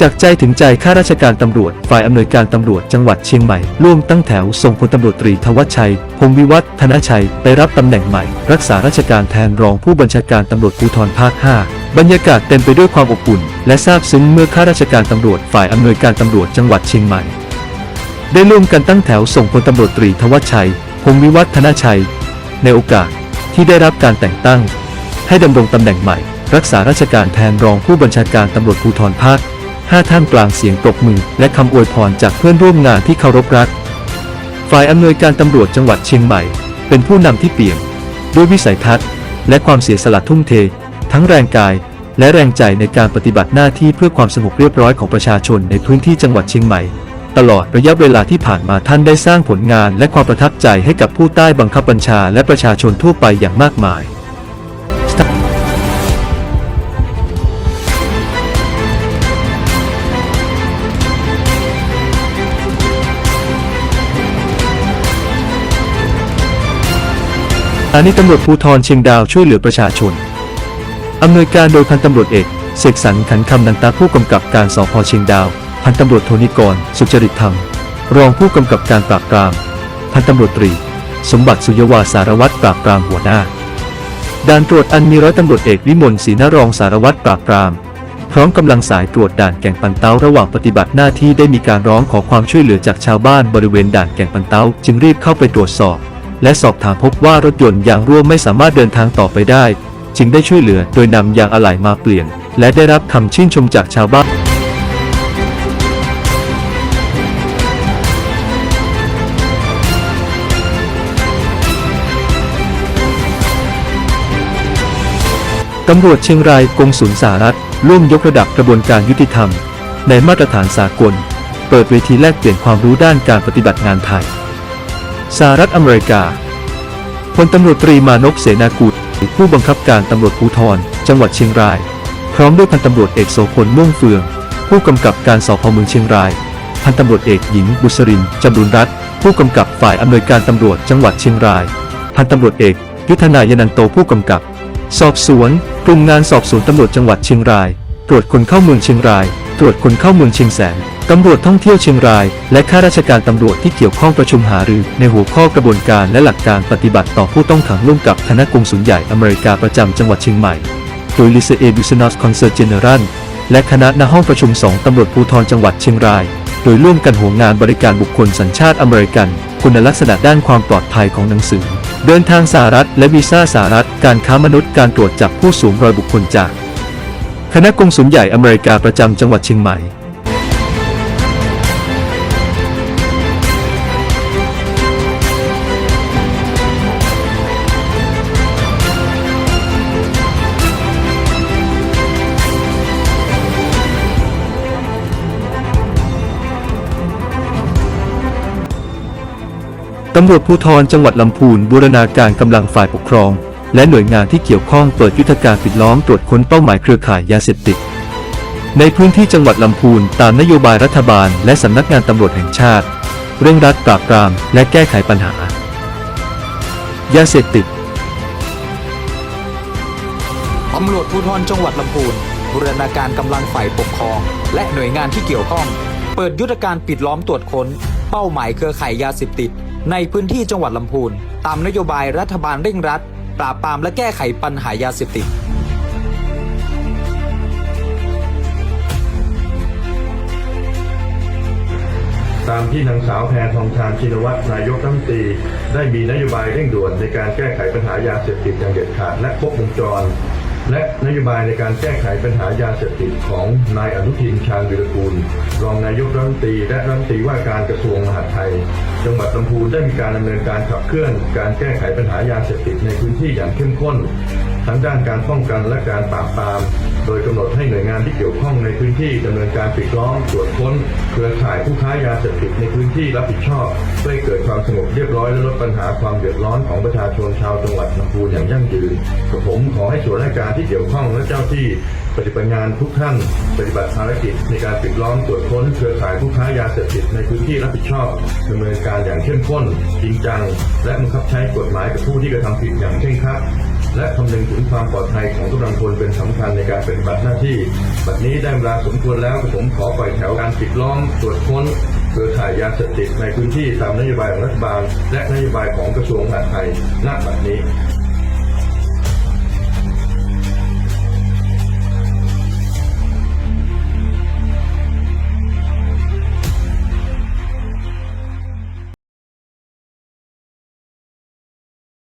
จากใจถึงใจข้าราชการตำรวจ ฝ่ายอำนวยการตำรวจจังหวัดเชียงใหม่ ร่วมตั้งแถวส่งพลตำรวจตรีทวัชชัย พงวิวัฒน์ธนชัย ไปรับตำแหน่งใหม่ รักษาราชการแทนรองผู้บัญชาการตำรวจภูธรภาค 5 บรรยากาศเต็มไปด้วยความอบอุ่น และซาบซึ้งเมื่อข้าราชการตำรวจฝ่ายอำนวยการตำรวจจังหวัดเชียงใหม่ ได้ร่วมกันตั้งแถวส่งพลตำรวจตรีทวัชชัย พงวิวัฒธนชัย ในโอกาสที่ได้รับการแต่งตั้ง ให้ดำรงตำแหน่งใหม่ รักษาราชการแทนรองผู้บัญชาการตำรวจภูธรภาค ห้าท่ามกลางเสียงปรบมือ และคำอวยพรจากเพื่อนร่วมงานที่เคารพรัก ฝ่ายอำนวยการตำรวจจังหวัดเชียงใหม่ เป็นผู้นำที่เปี่ยมด้วยวิสัยทัศน์ และความเสียสละทุ่มเท ทั้งแรงกาย และแรงใจในการปฏิบัติหน้าที่เพื่อความสงบเรียบร้อยของประชาชนในพื้นที่จังหวัดเชียงใหม่ ตลอดระยะเวลาที่ผ่านมาท่านได้สร้างผลงาน และความประทับใจให้กับผู้ใต้บังคับบัญชาและประชาชนทั่วไปอย่างมากมายานีตำรวจภูธรเชียงดาวช่วยเหลือประชาชน อำนวยการโดยพันตำรวจเอกเสกสรรขันคำนันตาผู้กำกับการสพเชียงดาว พันตำรวจโทนิกร สุจริตธรรม รองผู้กำกับการปราบปราม พันตำรวจตรี สมบัติสุยวาสารวัตรปราบปรามหัวหน้าด่านตรวจอันมีร้อยตำรวจเอกวิมลศรีนรองสารวัตรปราบปราม พร้อมกำลังสายตรวจด่านแก่งปันเต้าระหว่างปฏิบัติหน้าที่ได้มีการร้องขอความช่วยเหลือจากชาวบ้านบริเวณด่านแก่งปันเต้าจึงรีบเข้าไปตรวจสอบ และสอบถามพบว่ารถยนต์ยางรั่วไม่สามารถเดินทางต่อไปได้ จึงได้ช่วยเหลือโดยนำยางอะไหล่มาเปลี่ยน และได้รับคำชื่นชมจากชาวบ้านตำรวจเชียงรายกงสุลสหรัฐร่วมยกระดับกระบวนการยุติธรรม ในมาตรฐานสากล เปิดเวทีแลกเปลี่ยนความรู้ด้านการปฏิบัติงานไทย สหรัฐอเมริกาพลตำรวจตรีมานพเสนากุลผู้บังคับการตำรวจภูธรจังหวัดเชียงราย พร้อมด้วยพันตำรวจเอกโสพลม่วงเฟือง ผู้กำกับการสพเมืองเชียงราย พันตำรวจเอกหญิงบุษรินจำรุนรัตน์ผู้กำกับฝ่ายอำนวยการตำรวจจังหวัดเชียงราย พันตำรวจเอกยุทธนายนันโตผู้กำกับ สอบสวนกลุ่มงานสอบสวนตำรวจจังหวัดเชียงราย ตรวจคนเข้าเมืองเชียงราย ตรวจคนเข้าเมืองเชียงแสนตำรวจท่องเที่ยวเชียงราย และข้าราชการตำรวจที่เกี่ยวข้องประชุมหารือ ในหัวข้อกระบวนการและหลักการปฏิบัติต่อผู้ต้องขังร่วมกับคณะกงสุลใหญ่อเมริกาประจำจังหวัดเชียงใหม่ โดยลิเซเอบิสนอสคอนเสิร์ตเจเนอรัลและคณะณห้องประชุม 2ตำรวจภูธรจังหวัดเชียงราย โดยร่วมกันหัวงานบริการบุคคลสัญชาติอเมริกัน คุณลักษณะด้านความปลอดภัยของหนังสือ เดินทางสหรัฐ และวีซ่าสหรัฐ การค้ามนุษย์การตรวจจับผู้สูงรอยบุคคลจาก คณะกงสุลใหญ่อเมริกาประจำจังหวัดเชียงใหม่ ตำรวจภูธรจังหวัดลำพูนบูรณาการกำลังฝ่ายปกครอง และหน่วยงานที่เกี่ยวข้องเปิดยุทธการปิดล้อมตรวจค้นเป้าหมายเครือข่ายยาเสพติด ในพื้นที่จังหวัดลำพูนตามนโยบายรัฐบาล และสำนักงานตำรวจแห่งชาติ เร่งรัดปราบปรามและแก้ไขปัญหา ยาเสพติดตำรวจภูธรจังหวัดลำพูนบูรณาการกำลังฝ่ายปกครอง และหน่วยงานที่เกี่ยวข้อง เปิดยุทธการปิดล้อมตรวจค้น เป้าหมายเครือข่ายยาเสพติด ในพื้นที่จังหวัดลำพูน ตามนโยบายรัฐบาลเร่งรัด ปราบปรามและแก้ไขปัญหายาเสพติดตามที่นางสาวแพทองทานชินวัตรนายกรัฐมนตรีได้มีนโยบายเร่งด่วนในการแก้ไขปัญหายาเสพติดอย่างเด็ดขาดและครบวงจร และนโยบายในการแก้ไขปัญหายาเสพติดของนายอนุทินชาญวิรกูล รองนายกรัฐมนตรีและรัฐมนตรีว่าการกระทรวงมหาดไทย จังหวัดลำพูนได้มีการดำเนินการขับเคลื่อน การแก้ไขปัญหายาเสพติดในพื้นที่อย่างเข้มข้น ทั้งด้านการป้องกันและการปราบปราม โดยกำหนดให้หน่วยงานที่เกี่ยวข้องในพื้นที่ดำเนินการปิดล้อมตรวจค้นเครือข่ายผู้ค้ายาเสพติดในพื้นที่รับผิดชอบเพื่อให้เกิดความสงบเรียบร้อยและลดปัญหาความเดือดร้อนของประชาชนชาวจังหวัดลำพูนอย่างยั่งยืนกับผมขอให้ส่วนราชการที่เกี่ยวข้องและเจ้าที่ปฏิบัติงานทุกท่านปฏิบัติภารกิจในการปิดล้อมตรวจค้นเครือข่ายผู้ค้ายาเสพติดในพื้นที่รับผิดชอบดำเนินการอย่างเข้มข้นจริงจัง และบังคับใช้กฎหมายกับผู้ที่กระทำผิดอย่างเคร่งครัด และคำนึงถึงความปลอดภัยของกำลังพลเป็นสำคัญในการปฏิบัติหน้าที่บัดนี้ได้เวลาสมควรแล้วผมขอปล่อยแถวการปิดล้อมตรวจค้นเครือข่ายยาเสพติดในพื้นที่ตามนโยบายของรัฐบาล และนโยบายของกระทรวงมหาดไทยณบัดนี้